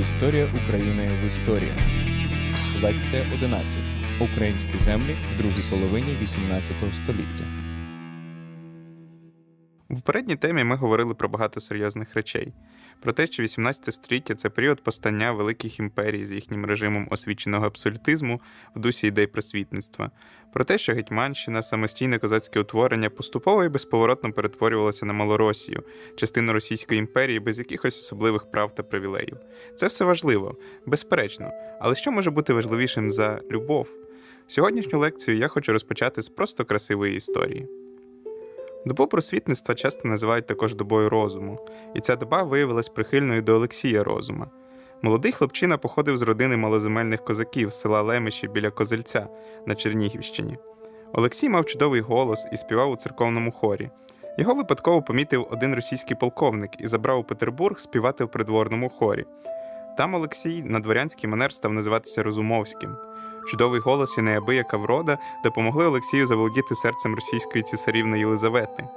Історія України в історії. Лекція 11. Українські землі в другій половині XVIII століття. У попередній темі ми говорили про багато серйозних речей: про те, що 18 століття це період постання великих імперій з їхнім режимом освіченого абсолютизму в дусі ідей просвітництва, про те, що Гетьманщина, самостійне козацьке утворення, поступово і безповоротно перетворювалося на Малоросію, частину Російської імперії без якихось особливих прав та привілеїв. Це все важливо, безперечно, але що може бути важливішим за любов? Сьогоднішню лекцію я хочу розпочати з просто красивої історії. Добу просвітництва часто називають також добою розуму, і ця доба виявилась прихильною до Олексія Розума. Молодий хлопчина походив з родини малоземельних козаків з села Лемеші біля Козельця на Чернігівщині. Олексій мав чудовий голос і співав у церковному хорі. Його випадково помітив один російський полковник і забрав у Петербург співати в придворному хорі. Там Олексій на дворянський манер став називатися Розумовським. Чудовий голос і неабияка врода допомогли Олексію заволодіти серцем російської цісарівни Єлизавети.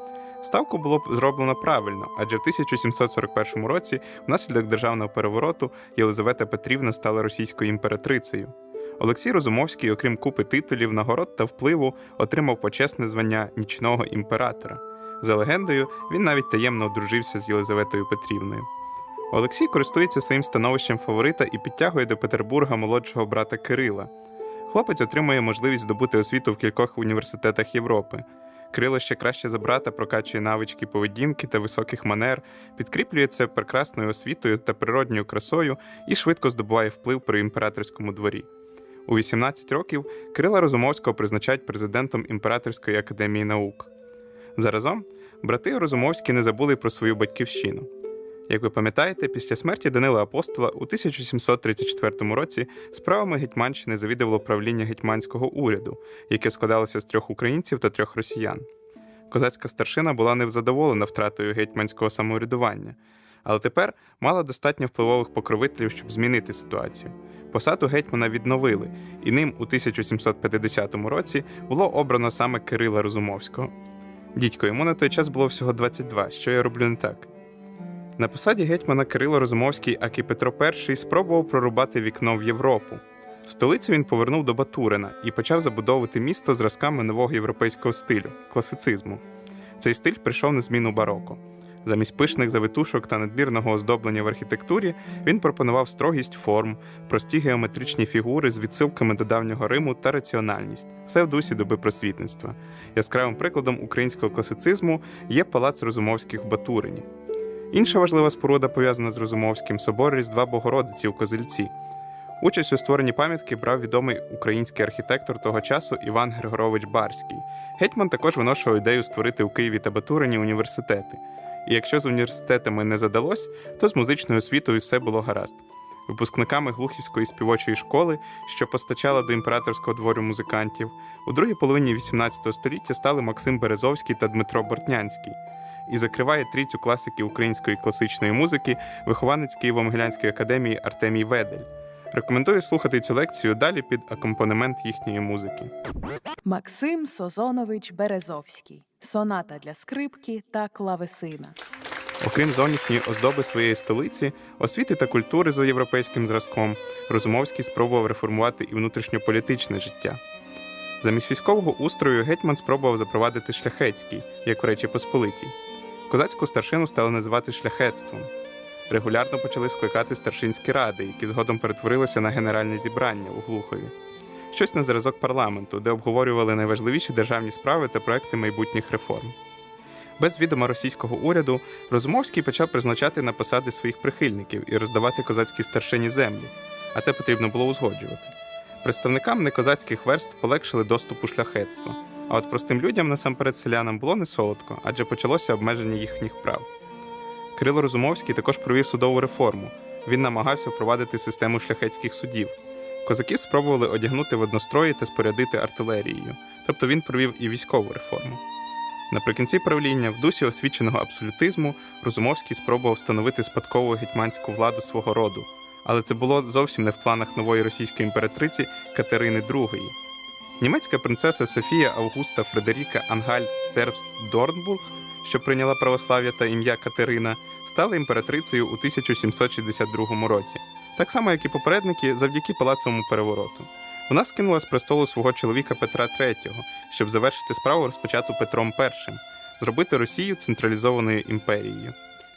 Ставку було зроблено правильно, адже в 1741 році, внаслідок державного перевороту, Єлизавета Петрівна стала російською імператрицею. Олексій Розумовський, окрім купи титулів, нагород та впливу, отримав почесне звання нічного імператора. За легендою, він навіть таємно одружився з Єлизаветою Петрівною. Олексій користується своїм становищем фаворита і підтягує до Петербурга молодшого брата Кирила. Хлопець отримує можливість здобути освіту в кількох університетах Європи. Крило ще краще за брата прокачує навички поведінки та високих манер, підкріплює це прекрасною освітою та природньою красою і швидко здобуває вплив при імператорському дворі. У 18 років Крила Розумовського призначають президентом Імператорської академії наук. Заразом брати Розумовські не забули про свою батьківщину. Як ви пам'ятаєте, після смерті Данила Апостола у 1734 році справами Гетьманщини завідувало правління гетьманського уряду, яке складалося з трьох українців та трьох росіян. Козацька старшина була невзадоволена втратою гетьманського самоврядування, але тепер мала достатньо впливових покровителів, щоб змінити ситуацію. Посаду гетьмана відновили, і ним у 1750 році було обрано саме Кирила Розумовського. Дідько, йому на той час було всього 22, що я роблю не так. На посаді гетьмана Кирило Розумовський, як Петро І, спробував прорубати вікно в Європу. Столицю він повернув до Батурина і почав забудовувати місто зразками нового європейського стилю класицизму. Цей стиль прийшов на зміну бароко. Замість пишних завитушок та надмірного оздоблення в архітектурі він пропонував строгість форм, прості геометричні фігури з відсилками до давнього Риму та раціональність, все в дусі доби просвітництва. Яскравим прикладом українського класицизму є палац Розумовських в Батурині. Інша важлива споруда пов'язана з Розумовським собор Різдва Богородиці у Козельці. Участь у створенні пам'ятки брав відомий український архітектор того часу Іван Григорович Барський. Гетьман також виношував ідею створити у Києві та Батурині університети. І якщо з університетами не задалось, то з музичною освітою все було гаразд. Випускниками Глухівської співочої школи, що постачала до імператорського двору музикантів, у другій половині XVIII століття стали Максим Березовський та Дмитро Бортнянський і закриває трійцю класики української класичної музики, вихованець Києво-Могилянської академії Артемій Ведель. Рекомендую слухати цю лекцію далі під акомпанемент їхньої музики. Максим Созонович Березовський. Соната для скрипки та клавесина. Окрім зовнішньої оздоби своєї столиці, освіти та культури за європейським зразком, Розумовський спробував реформувати і внутрішньополітичне життя. Замість військового устрою гетьман спробував запровадити шляхетський, як в Речі Посполитій. Козацьку старшину стали називати шляхетством. Регулярно почали скликати старшинські ради, які згодом перетворилися на генеральне зібрання у Глухові. Щось на зразок парламенту, де обговорювали найважливіші державні справи та проекти майбутніх реформ. Без відома російського уряду Розумовський почав призначати на посади своїх прихильників і роздавати козацькій старшині землі, а це потрібно було узгоджувати. Представникам некозацьких верств полегшили доступ у шляхетство, а от простим людям, насамперед селянам, було не солодко, адже почалося обмеження їхніх прав. Кирило Розумовський також провів судову реформу. Він намагався впровадити систему шляхетських судів. Козаків спробували одягнути в однострої та спорядити артилерією, тобто він провів і військову реформу. Наприкінці правління, в дусі освіченого абсолютизму, Розумовський спробував встановити спадкову гетьманську владу свого роду, але це було зовсім не в планах нової російської імператриці Катерини II. Німецька принцеса Софія Августа Фредеріка Ангальд Цербст Дорнбург, що прийняла православ'я та ім'я Катерина, стала імператрицею у 1762 році. Так само, як і попередники, завдяки палацовому перевороту. Вона скинула з престолу свого чоловіка Петра III, щоб завершити справу, розпочату Петром І, зробити Росію централізованою імперією.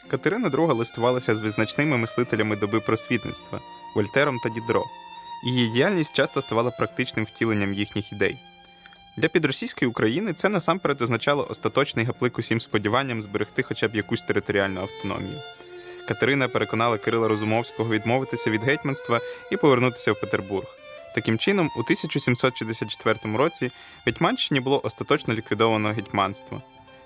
Катерина II листувалася з визначними мислителями доби просвітництва Вольтером та Дідро. Її діяльність часто ставала практичним втіленням їхніх ідей. Для підросійської України це насамперед означало остаточний гаплик усім сподіванням зберегти хоча б якусь територіальну автономію. Катерина переконала Кирила Розумовського відмовитися від гетьманства і повернутися в Петербург. Таким чином, у 1764 році в Гетьманщині було остаточно ліквідовано гетьманство.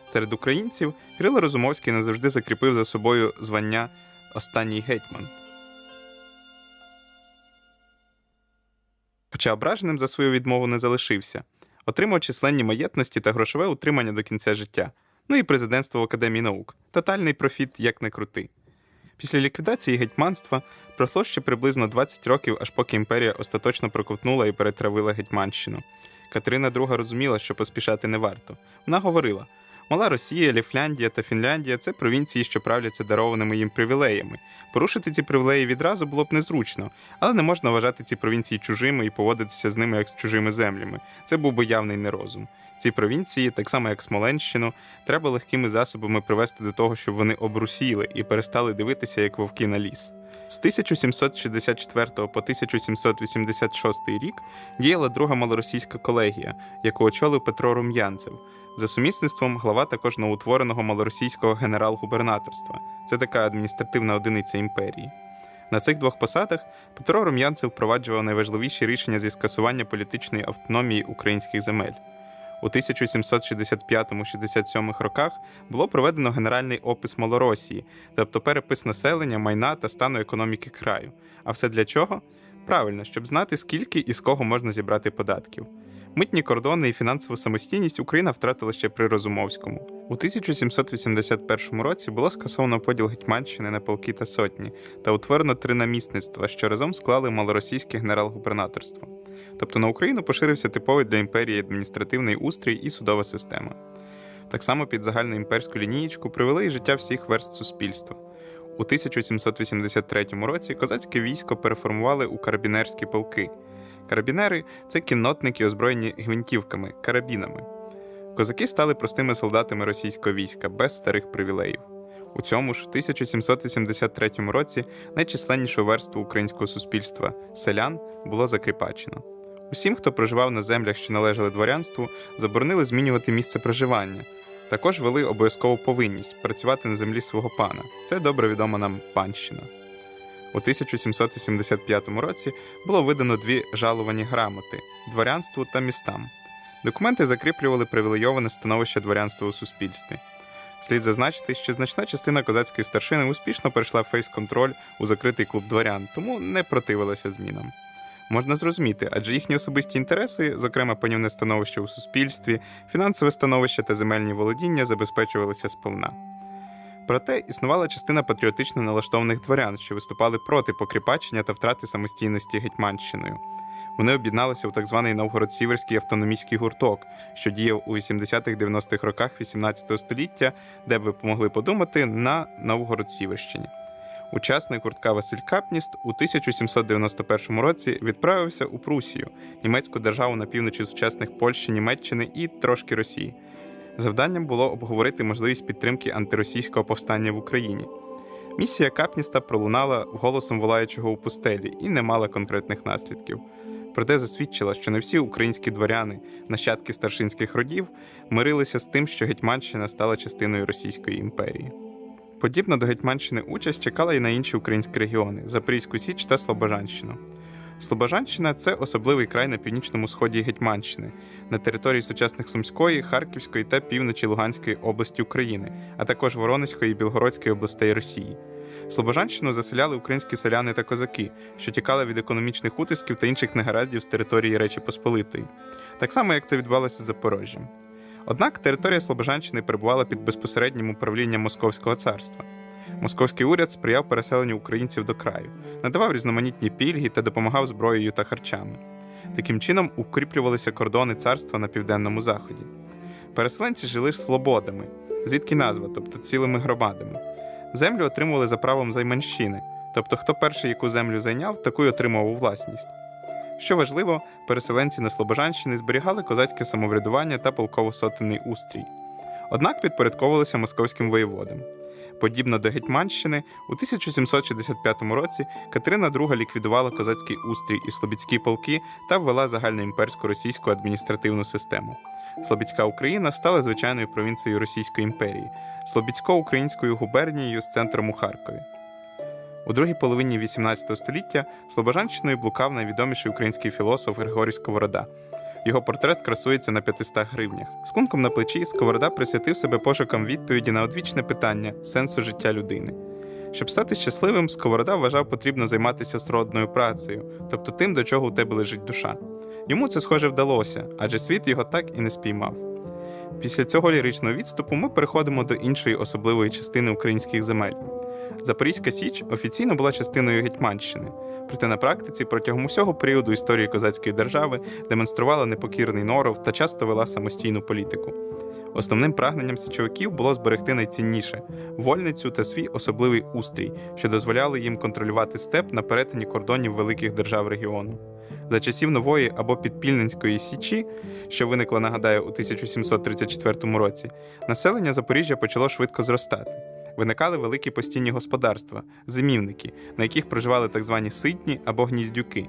Серед українців Кирило Розумовський назавжди закріпив за собою звання останній гетьман. Хоча ображеним за свою відмову не залишився, отримав численні маєтності та грошове утримання до кінця життя, ну і президентство в Академії наук. Тотальний профіт як не крути. Після ліквідації гетьманства пройшло ще приблизно 20 років, аж поки імперія остаточно проковтнула і перетравила Гетьманщину. Катерина II розуміла, що поспішати не варто. Вона говорила: Мала Росія, Ліфляндія та Фінляндія це провінції, що правляться дарованими їм привілеями. Порушити ці привілеї відразу було б незручно, але не можна вважати ці провінції чужими і поводитися з ними як з чужими землями. Це був би явний нерозум. Ці провінції, так само як Смоленщину, треба легкими засобами привести до того, щоб вони обрусіли і перестали дивитися як вовки на ліс. З 1764 по 1786 рік діяла друга малоросійська колегія, яку очолив Петро Рум'янцев. За сумісництвом глава також новоутвореного малоросійського генерал-губернаторства. Це така адміністративна одиниця імперії. На цих двох посадах Петро Рум'янцев впроваджував найважливіші рішення зі скасування політичної автономії українських земель. У 1765-67 роках було проведено генеральний опис Малоросії, тобто перепис населення, майна та стану економіки краю. А все для чого? Правильно, щоб знати, скільки і з кого можна зібрати податків. Митні кордони і фінансову самостійність Україна втратила ще при Розумовському. У 1781 році було скасовано поділ Гетьманщини на полки та сотні та утворено три намісництва, що разом склали малоросійське генерал-губернаторство. Тобто на Україну поширився типовий для імперії адміністративний устрій і судова система. Так само під загальну імперську лінієчку привели і життя всіх верст суспільства. У 1783 році козацьке військо переформували у карабінерські полки. Карабінери це кіннотники, озброєні гвинтівками, карабінами. Козаки стали простими солдатами російського війська без старих привілеїв. У цьому ж 1783 році найчисленнішу верству українського суспільства селян було закріпачено. Усім, хто проживав на землях, що належали дворянству, заборонили змінювати місце проживання. Також вели обов'язкову повинність працювати на землі свого пана. Це добре відома нам панщина. У 1785 році було видано дві жаловані грамоти дворянству та містам. Документи закріплювали привілейоване становище дворянства у суспільстві. Слід зазначити, що значна частина козацької старшини успішно перейшла фейс-контроль у закритий клуб дворян, тому не противилася змінам. Можна зрозуміти, адже їхні особисті інтереси, зокрема панівне становище у суспільстві, фінансове становище та земельні володіння, забезпечувалися сповна. Проте існувала частина патріотично налаштованих дворян, що виступали проти покріпачення та втрати самостійності Гетьманщиною. Вони об'єдналися у так званий Новгород-Сіверський автономістський гурток, що діяв у 80-х-90-х роках 18 століття, де б ви помогли подумати на Новгород-Сіверщині. Учасник гуртка Василь Капніст у 1791 році відправився у Прусію, німецьку державу на півночі сучасних Польщі, Німеччини і трошки Росії. Завданням було обговорити можливість підтримки антиросійського повстання в Україні. Місія Капніста пролунала голосом волаючого у пустелі і не мала конкретних наслідків. Проте засвідчила, що не всі українські дворяни, нащадки старшинських родів, мирилися з тим, що Гетьманщина стала частиною Російської імперії. Подібна до Гетьманщини участь чекала і на інші українські регіони Запорізьку Січ та Слобожанщину. Слобожанщина це особливий край на північному сході Гетьманщини, на території сучасних Сумської, Харківської та півночі Луганської області України, а також Воронезької і Білгородської областей Росії. Слобожанщину заселяли українські селяни та козаки, що тікали від економічних утисків та інших негараздів з території Речі Посполитої, так само як це відбувалося з Запорожжям. Однак територія Слобожанщини перебувала під безпосереднім управлінням Московського царства. Московський уряд сприяв переселенню українців до краю, надавав різноманітні пільги та допомагав зброєю та харчами. Таким чином укріплювалися кордони царства на південному заході. Переселенці жили слободами, звідки назва, тобто цілими громадами. Землю отримували за правом займанщини, тобто хто перший яку землю зайняв, таку й отримав у власність. Що важливо, переселенці на Слобожанщини зберігали козацьке самоврядування та полково-сотенний устрій. Однак підпорядковувалися московським воєводам. Подібно до Гетьманщини, у 1765 році Катерина II ліквідувала козацький устрій і слобідські полки та ввела загальноімперську російську адміністративну систему. Слобідська Україна стала звичайною провінцією Російської імперії, Слобідсько-українською губернією з центром у Харкові. У другій половині XVIII століття Слобожанщиною блукав найвідоміший український філософ Григорій Сковорода. Його портрет красується на 500 гривнях. З клунком на плечі Сковорода присвятив себе пошукам відповіді на одвічне питання сенсу життя людини. Щоб стати щасливим, Сковорода вважав потрібно займатися сродною працею, тобто тим, до чого у тебе лежить душа. Йому це схоже вдалося, адже світ його так і не спіймав. Після цього ліричного відступу ми переходимо до іншої особливої частини українських земель. Запорізька Січ офіційно була частиною Гетьманщини, проте на практиці протягом усього періоду історії козацької держави демонструвала непокірний норов та часто вела самостійну політику. Основним прагненням січовиків було зберегти найцінніше вольницю та свій особливий устрій, що дозволяли їм контролювати степ на перетині кордонів великих держав регіону. За часів нової або підпільненської січі, що виникла, нагадаю, у 1734 році, населення Запоріжжя почало швидко зростати. Виникали великі постійні господарства, зимівники, на яких проживали так звані ситні або гніздюки.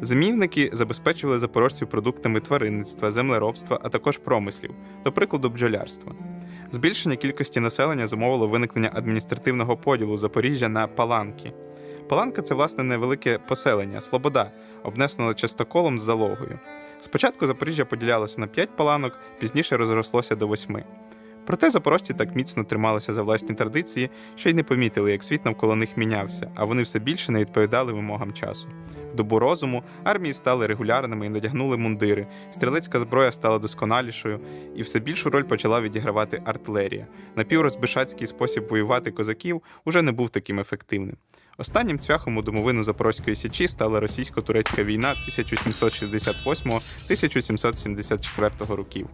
Зимівники забезпечували запорожців продуктами тваринництва, землеробства, а також промислів, до прикладу, бджолярства. Збільшення кількості населення зумовило виникнення адміністративного поділу Запоріжжя на паланки. Паланка це власне невелике поселення, слобода, обнесена частоколом з залогою. Спочатку Запоріжжя поділялося на 5 паланок, пізніше розрослося до восьми. Проте запорожці так міцно трималися за власні традиції, що й не помітили, як світ навколо них мінявся, а вони все більше не відповідали вимогам часу. В добу розуму армії стали регулярними і надягнули мундири, стрілецька зброя стала досконалішою, і все більшу роль почала відігравати артилерія. Напіврозбишацький спосіб воювати козаків уже не був таким ефективним. Останнім цвяхом у домовину Запорозької січі стала російсько-турецька війна 1768-1774 років.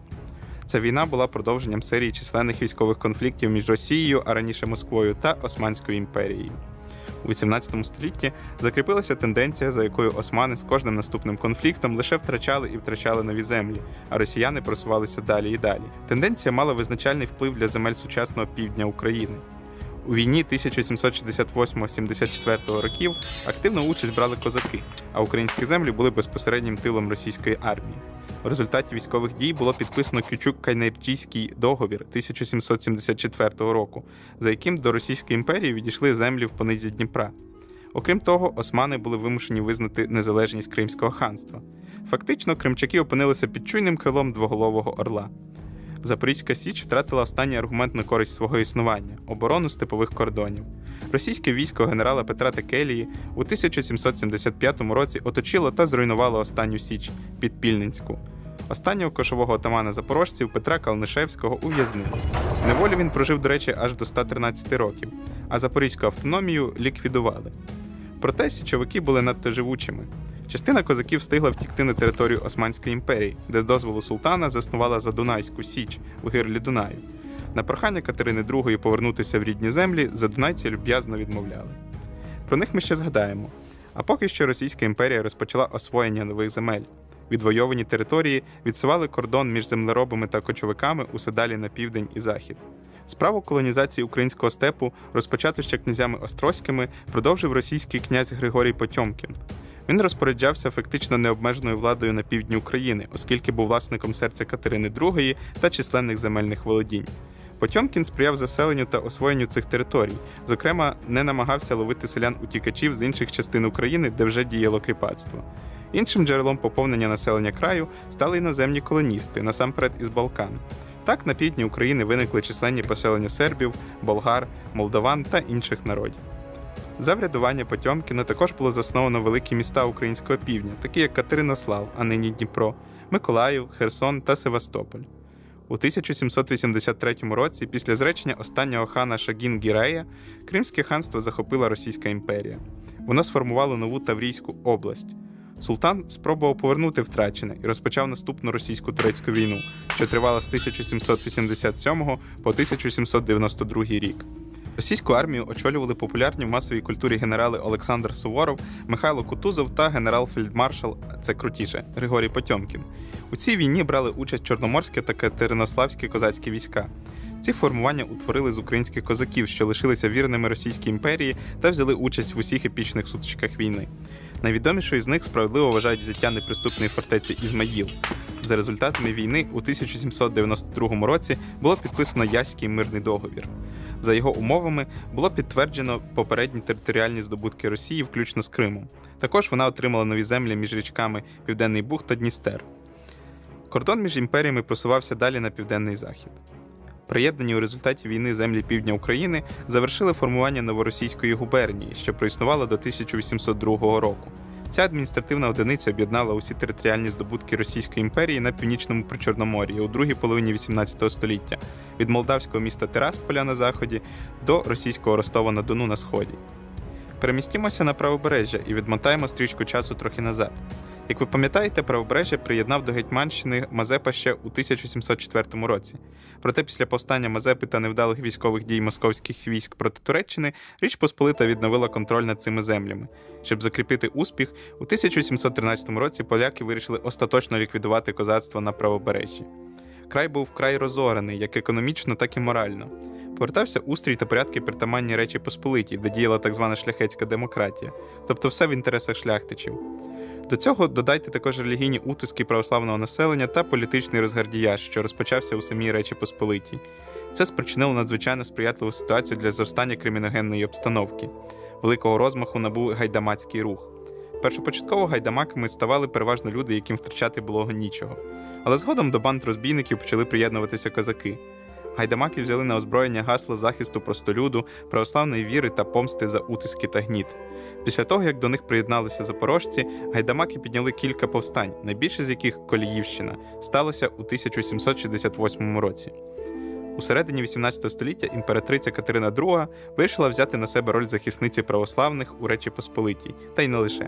Ця війна була продовженням серії численних військових конфліктів між Росією, а раніше Москвою, та Османською імперією. У XVIII столітті закріпилася тенденція, за якою османи з кожним наступним конфліктом лише втрачали і втрачали нові землі, а росіяни просувалися далі і далі. Тенденція мала визначальний вплив для земель сучасного півдня України. У війні 1768-74 років активну участь брали козаки, а українські землі були безпосереднім тилом російської армії. У результаті військових дій було підписано Кючук-Кайнерджійський договір 1774 року, за яким до Російської імперії відійшли землі в понизі Дніпра. Окрім того, османи були вимушені визнати незалежність Кримського ханства. Фактично, кримчаки опинилися під чуйним крилом двоголового орла. Запорізька Січ втратила останній аргумент на користь свого існування оборону степових кордонів. Російське військо генерала Петра Текелії у 1775 році оточило та зруйнувало останню Січ Підпільненську. Останнього кошового отамана запорожців Петра Калнишевського ув'язнили. Неволі він прожив, до речі, аж до 113 років, а запорізьку автономію ліквідували. Проте січовики були надто живучими. Частина козаків встигла втікти на територію Османської імперії, де з дозволу султана заснувала Задунайську Січ в гирлі Дунаю. На прохання Катерини II повернутися в рідні землі задунайці люб'язно відмовляли. Про них ми ще згадаємо. А поки що Російська імперія розпочала освоєння нових земель. Відвойовані території відсували кордон між землеробами та кочовиками усе далі на південь і захід. Справу колонізації українського степу, розпочату ще князями Острозькими, продовжив російський князь Григорій Потьомкін. Він розпоряджався фактично необмеженою владою на півдні України, оскільки був власником серця Катерини II та численних земельних володінь. Потьомкін сприяв заселенню та освоєнню цих територій, зокрема, не намагався ловити селян-утікачів з інших частин України, де вже діяло кріпацтво. Іншим джерелом поповнення населення краю стали іноземні колоністи, насамперед із Балкан. Так, на півдні України виникли численні поселення сербів, болгар, молдаван та інших народів. За врядування Потьомкіна також було засновано великі міста українського півдня, такі як Катеринослав, а нині Дніпро, Миколаїв, Херсон та Севастополь. У 1783 році, після зречення останнього хана Шагін Гірея, Кримське ханство захопила Російська імперія. Воно сформувало нову Таврійську область. Султан спробував повернути втрачене і розпочав наступну російсько-турецьку війну, що тривала з 1787 по 1792 рік. Російську армію очолювали популярні в масовій культурі генерали Олександр Суворов, Михайло Кутузов та генерал-фельдмаршал, це крутіше, Григорій Потьомкін. У цій війні брали участь чорноморські та катеринославські козацькі війська. Ці формування утворили з українських козаків, що лишилися вірними Російській імперії та взяли участь в усіх епічних сутичках війни. Найвідомішою з них справедливо вважають взяття неприступної фортеці Ізмаїл. За результатами війни у 1792 році було підписано Яський мирний договір. За його умовами було підтверджено попередні територіальні здобутки Росії, включно з Кримом. Також вона отримала нові землі між річками Південний Буг та Дністер. Кордон між імперіями просувався далі на південний захід. Приєднані у результаті війни землі півдня України завершили формування новоросійської губернії, що проіснувала до 1802 року. Ця адміністративна одиниця об'єднала усі територіальні здобутки Російської імперії на північному Причорномор'ї у другій половині XVIII століття від молдавського міста Терасполя на заході до російського Ростова на Дону на сході. Перемістімося на правобережжя і відмотаємо стрічку часу трохи назад. Як ви пам'ятаєте, правобережжя приєднав до Гетьманщини Мазепа ще у 1704 році. Проте після повстання Мазепи та невдалих військових дій московських військ проти Туреччини Річ Посполита відновила контроль над цими землями. Щоб закріпити успіх, у 1713 році поляки вирішили остаточно ліквідувати козацтво на правобережжі. Край був вкрай розорений, як економічно, так і морально. Повертався устрій та порядки притаманні Речі Посполитій, де діяла так звана шляхетська демократія, тобто все в інтересах шляхтичів. До цього додайте також релігійні утиски православного населення та політичний розгардіяж, що розпочався у самій Речі Посполитій. Це спричинило надзвичайно сприятливу ситуацію для зростання криміногенної обстановки. Великого розмаху набув гайдамацький рух. Першопочатково гайдамаками ставали переважно люди, яким втрачати було нічого. Але згодом до банд розбійників почали приєднуватися козаки. Гайдамаки взяли на озброєння гасла захисту простолюду, православної віри та помсти за утиски та гніт. Після того, як до них приєдналися запорожці, гайдамаки підняли кілька повстань, найбільше з яких Коліївщина, сталося у 1768 році. У середині 18 століття імператриця Катерина II вирішила взяти на себе роль захисниці православних у Речі Посполитій, та й не лише.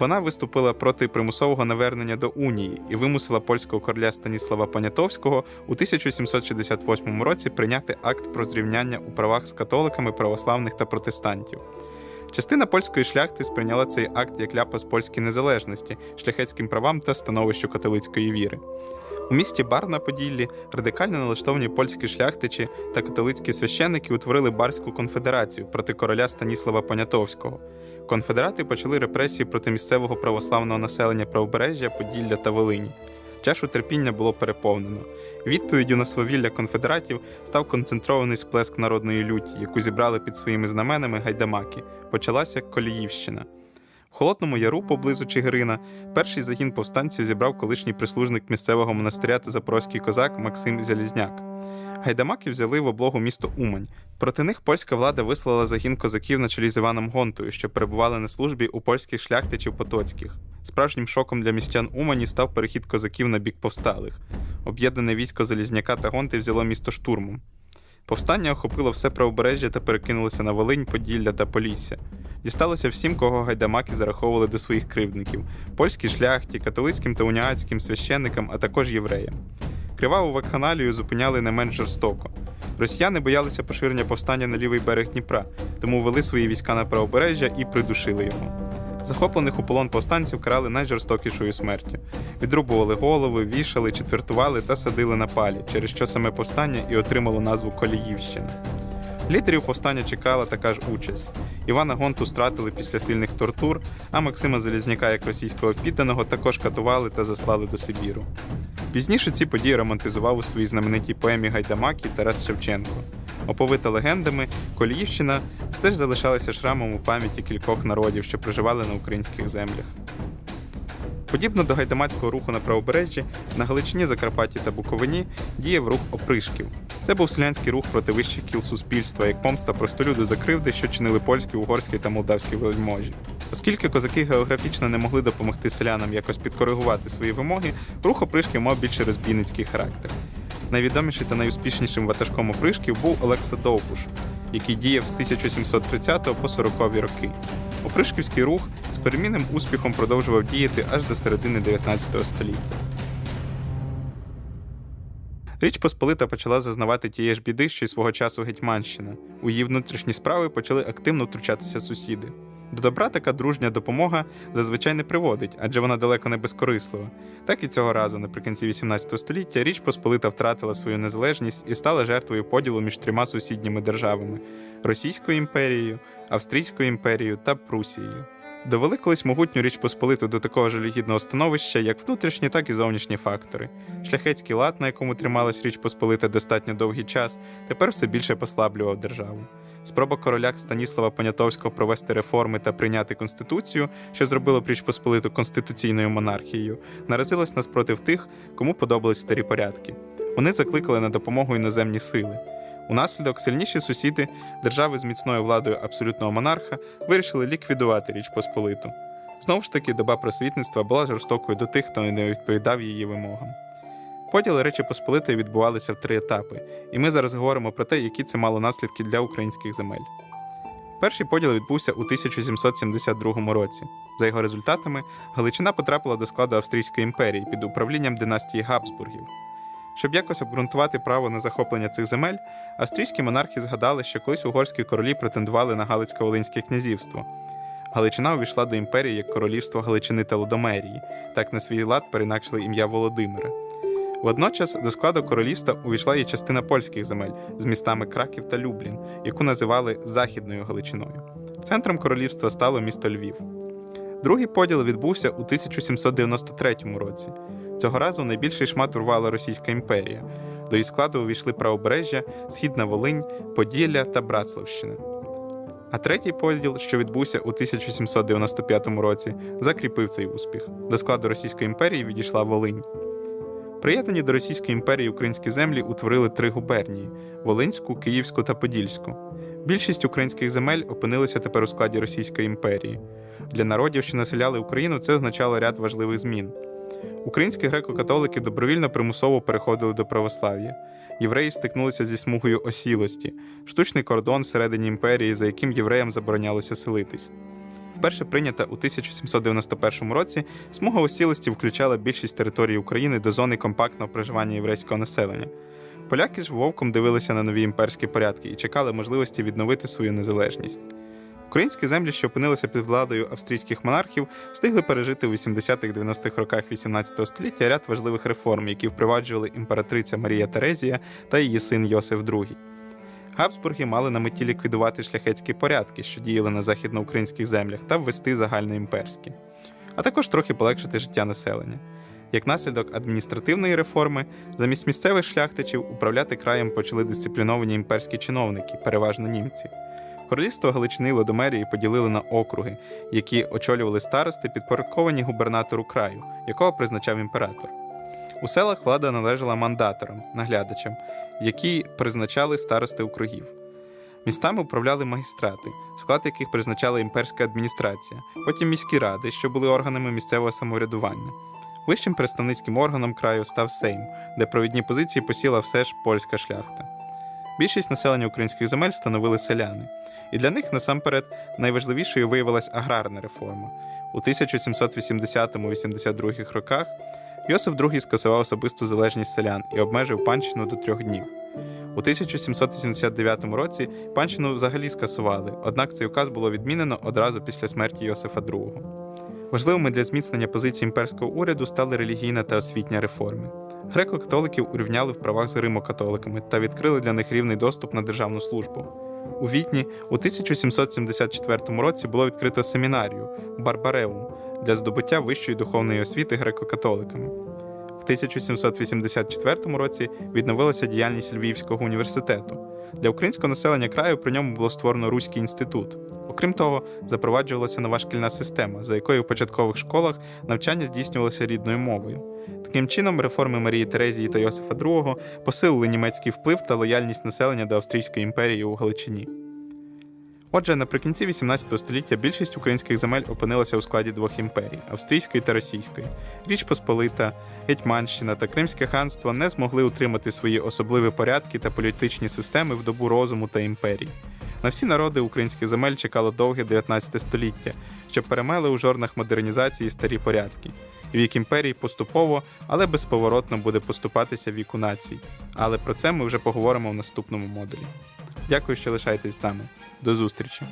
Вона виступила проти примусового навернення до унії і вимусила польського короля Станіслава Понятовського у 1768 році прийняти акт про зрівняння у правах з католиками православних та протестантів. Частина польської шляхти сприйняла цей акт як ляпас польській незалежності, шляхетським правам та становищу католицької віри. У місті Бар на Поділлі радикально налаштовані польські шляхтичі та католицькі священники утворили Барську конфедерацію проти короля Станіслава Понятовського. Конфедерати почали репресії проти місцевого православного населення правобережжя, Поділля та Волині. Чашу терпіння було переповнено. Відповіддю на свавілля конфедератів став концентрований сплеск народної люті, яку зібрали під своїми знаменами гайдамаки. Почалася Коліївщина. В Холодному Яру поблизу Чигирина перший загін повстанців зібрав колишній прислужник місцевого монастиря та запорозький козак Максим Залізняк. Гайдамаки взяли в облогу місто Умань. Проти них польська влада вислала загін козаків на чолі з Іваном Гонтою, що перебували на службі у польських шляхтичів потоцьких. Справжнім шоком для містян Умані став перехід козаків на бік повсталих. Об'єднане військо Залізняка та Гонти взяло місто штурмом. Повстання охопило все правобережжя та перекинулося на Волинь, Поділля та Полісся. Дісталося всім, кого гайдамаки зараховували до своїх кривдників: польській шляхті, католицьким та уніатським священникам, а також євреям. Криваву вакханалію зупиняли не менш жорстоко. Росіяни боялися поширення повстання на лівий берег Дніпра, тому вели свої війська на правобережжя і придушили його. Захоплених у полон повстанців карали найжорстокішою смертю. Відрубували голови, вішали, четвертували та садили на палі, через що саме повстання і отримало назву Коліївщина. Лідерів повстання чекала така ж участь. Івана Гонту стратили після сильних тортур, а Максима Залізняка, як російського підданого, також катували та заслали до Сибіру. Пізніше ці події романтизував у своїй знаменитій поемі Гайдамакі Тарас Шевченко. Оповита легендами, Коліївщина все ж залишалася шрамом у пам'яті кількох народів, що проживали на українських землях. Подібно до гайдамацького руху на правобережжі, на Галичині, Закарпатті та Буковині діяв рух опришків. Це був селянський рух проти вищих кіл суспільства, як помста простолюду за кривди, що чинили польські, угорські та молдавські вельможі. Оскільки козаки географічно не могли допомогти селянам якось підкоригувати свої вимоги, рух опришків мав більше розбійницький характер. Найвідоміший та найуспішнішим ватажком опришків був Олекса Довбуш, який діяв з 1730 по 40 роки. Опришківський рух з перемінним успіхом продовжував діяти аж до середини 19 століття. Річ Посполита почала зазнавати тієї ж біди, що й свого часу Гетьманщина. У її внутрішні справи почали активно втручатися сусіди. До добра така дружня допомога зазвичай не приводить, адже вона далеко не безкорислива. Так і цього разу, наприкінці 18 століття, Річ Посполита втратила свою незалежність і стала жертвою поділу між трьома сусідніми державами Російською імперією, Австрійською імперією та Прусією. Довели колись могутню Річ Посполиту до такого жалюгідного становища, як внутрішні, так і зовнішні фактори. Шляхетський лад, на якому трималась Річ Посполита достатньо довгий час, тепер все більше послаблював державу. Спроба короля Станіслава Понятовського провести реформи та прийняти конституцію, що зробило б Річ Посполиту конституційною монархією, наразилась на спротив тих, кому подобались старі порядки. Вони закликали на допомогу іноземні сили. Унаслідок сильніші сусіди держави з міцною владою абсолютного монарха вирішили ліквідувати Річ Посполиту. Знову ж таки, доба просвітництва була жорстокою до тих, хто не відповідав її вимогам. Поділи Речі Посполитої відбувалися в три етапи, і ми зараз говоримо про те, які це мало наслідки для українських земель. Перший поділ відбувся у 1772 році. За його результатами, Галичина потрапила до складу Австрійської імперії під управлінням династії Габсбургів. Щоб якось обґрунтувати право на захоплення цих земель, австрійські монархи згадали, що колись угорські королі претендували на Галицько-Волинське князівство. Галичина увійшла до імперії як королівство Галичини та Лодомерії, так на свій лад перенакшили ім'я Володимира. Водночас до складу королівства увійшла і частина польських земель з містами Краків та Люблін, яку називали Західною Галичиною. Центром королівства стало місто Львів. Другий поділ відбувся у 1793 році. Цього разу найбільший шмат урвала Російська імперія. До її складу увійшли правобережжя, Східна Волинь, Поділля та Братславщина. А третій поділ, що відбувся у 1795 році, закріпив цей успіх. До складу Російської імперії відійшла Волинь. Приєднані до Російської імперії українські землі утворили три губернії: Волинську, Київську та Подільську. Більшість українських земель опинилися тепер у складі Російської імперії. Для народів, що населяли Україну, це означало ряд важливих змін. Українські греко-католики добровільно примусово переходили до православ'я. Євреї стикнулися зі смугою осілості, штучний кордон всередині імперії, за яким євреям заборонялося селитись. Вперше прийнята у 1791 році, смуга осілості включала більшість території України до зони компактного проживання єврейського населення. Поляки ж вовком дивилися на нові імперські порядки і чекали можливості відновити свою незалежність. Українські землі, що опинилися під владою австрійських монархів, встигли пережити у 80-х-90-х роках 18 століття ряд важливих реформ, які впроваджували імператриця Марія Терезія та її син Йосиф II. Габсбурги мали на меті ліквідувати шляхетські порядки, що діяли на західноукраїнських землях, та ввести загальноімперські, а також трохи полегшити життя населення. Як наслідок адміністративної реформи, замість місцевих шляхтичів управляти краєм почали дисципліновані імперські чиновники, переважно німці. Королівство Галичини і Лодомерії поділили на округи, які очолювали старости, підпорядковані губернатору краю, якого призначав імператор. У селах влада належала мандаторам, наглядачам, які призначали старости округів. Містами управляли магістрати, склад яких призначала імперська адміністрація, потім міські ради, що були органами місцевого самоврядування. Вищим представницьким органом краю став Сейм, де провідні позиції посіла все ж польська шляхта. Більшість населення українських земель становили селяни, і для них насамперед найважливішою виявилась аграрна реформа. У 1780-82 роках Йосиф II скасував особисту залежність селян і обмежив панщину до трьох днів. У 1789 році панщину взагалі скасували, однак цей указ було відмінено одразу після смерті Йосифа II. Важливими для зміцнення позиції імперського уряду стали релігійна та освітня реформи. Греко-католиків урівняли в правах з римо-католиками та відкрили для них рівний доступ на державну службу. У Відні у 1774 році було відкрито семінарію Барбареум для здобуття вищої духовної освіти греко-католиками. В 1784 році відновилася діяльність Львівського університету. Для українського населення краю при ньому було створено Руський інститут. Окрім того, запроваджувалася нова шкільна система, за якою в початкових школах навчання здійснювалося рідною мовою. Таким чином, реформи Марії Терезії та Йосифа II посилили німецький вплив та лояльність населення до Австрійської імперії у Галичині. Отже, наприкінці 18 століття більшість українських земель опинилася у складі двох імперій австрійської та російської. Річ Посполита, Гетьманщина та Кримське ханство не змогли утримати свої особливі порядки та політичні системи в добу розуму та імперії. На всі народи українських земель чекало довге 19 століття, що перемели у жорнах модернізації старі порядки. Вік імперії поступово, але безповоротно буде поступатися віку націй. Але про це ми вже поговоримо в наступному модулі. Дякую, що лишаєтесь з нами. До зустрічі!